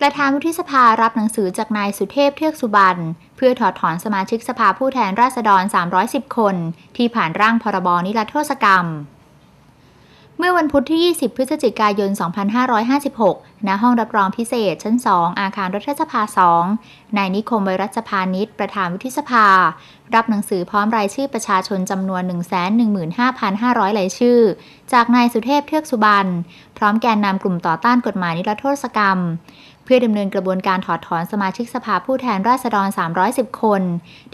ประธานวุฒิสภารับหนังสือจากนายสุเทพเทือกสุบรรณเพื่อถอดถอนสมาชิกสภาผู้แทนราษฎร 310 คน ที่ผ่านร่างพรบนิรโทษกรรม เมื่อวันพุธที่ 20 พฤศจิกายน 2556 ณ ห้องรับรองพิเศษ ชั้น 2 อาคารรัฐสภา 2 นายนิคมไวรัชพานิชประธานวุฒิสภา รับหนังสือพร้อมรายชื่อประชาชนจำนวน 115,500รายชื่อ จากนายสุเทพเทือกสุบรรณ พร้อมแกนนำกลุ่มต่อต้านกฎหมายนิรโทษกรรม เพื่อดำเนินกระบวนการถอดถอนสมาชิกสภาผู้แทนราษฎร 310 คน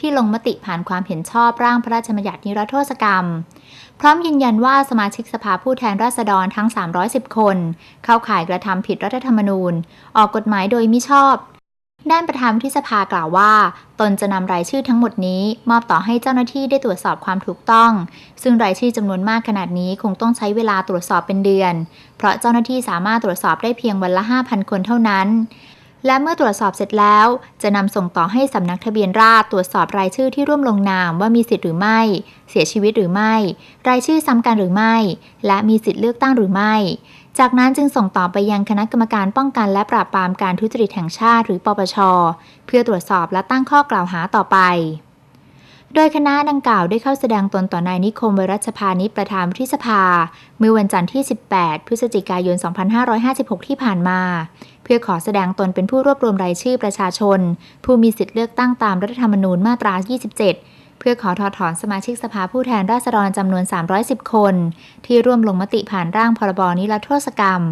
ที่ลงมติผ่านความเห็นชอบร่างพระราชบัญญัตินิรโทษกรรม พร้อมยืนยันว่าสมาชิกสภาผู้แทนราษฎรทั้ง 310 คน เข้าข่ายกระทำผิดรัฐธรรมนูญ ออกกฎหมายโดยมิชอบ ด้านประธานวุฒิสภากล่าวว่า ตนจะนำรายชื่อทั้งหมดนี้ มอบต่อให้เจ้าหน้าที่ได้ตรวจสอบความถูกต้อง ซึ่งรายชื่อจำนวนมากขนาดนี้คงต้องใช้เวลาตรวจสอบเป็นเดือน เพราะเจ้าหน้าที่สามารถตรวจสอบได้เพียงวันละ 5,000 คนเท่านั้น และเมื่อตรวจสอบเสร็จแล้ว จะนำส่งต่อให้สำนักทะเบียนราษฎรตรวจสอบรายชื่อที่ร่วมลงนามว่ามีสิทธิ์หรือไม่ เสียชีวิตหรือไม่ รายชื่อซ้ำกันหรือไม่ และมีสิทธิ์เลือกตั้งหรือไม่ จากนั้นจึงส่งต่อไปยังคณะกรรมการป้องกันและปราบปรามการทุจริตแห่งชาติหรือปปช เพื่อตรวจสอบและตั้งข้อกล่าวหาต่อไป โดยคณะดังกล่าวได้เข้าแสดงตนต่อนายนิคม วรัชพานิชประธานวุฒิสภา เมื่อวันจันทร์ที่ 18 พฤศจิกายน 2556 ที่ผ่านมา เพื่อขอแสดงตนเป็นผู้รวบรวมรายชื่อประชาชน ผู้มีสิทธิเลือกตั้งตามรัฐธรรมนูญมาตรา 27 เพื่อขอถอดถอนสมาชิกสภาผู้แทนราษฎรจำนวน 310 คน ที่ร่วมลงมติผ่านร่างพรบนิรโทษกรรม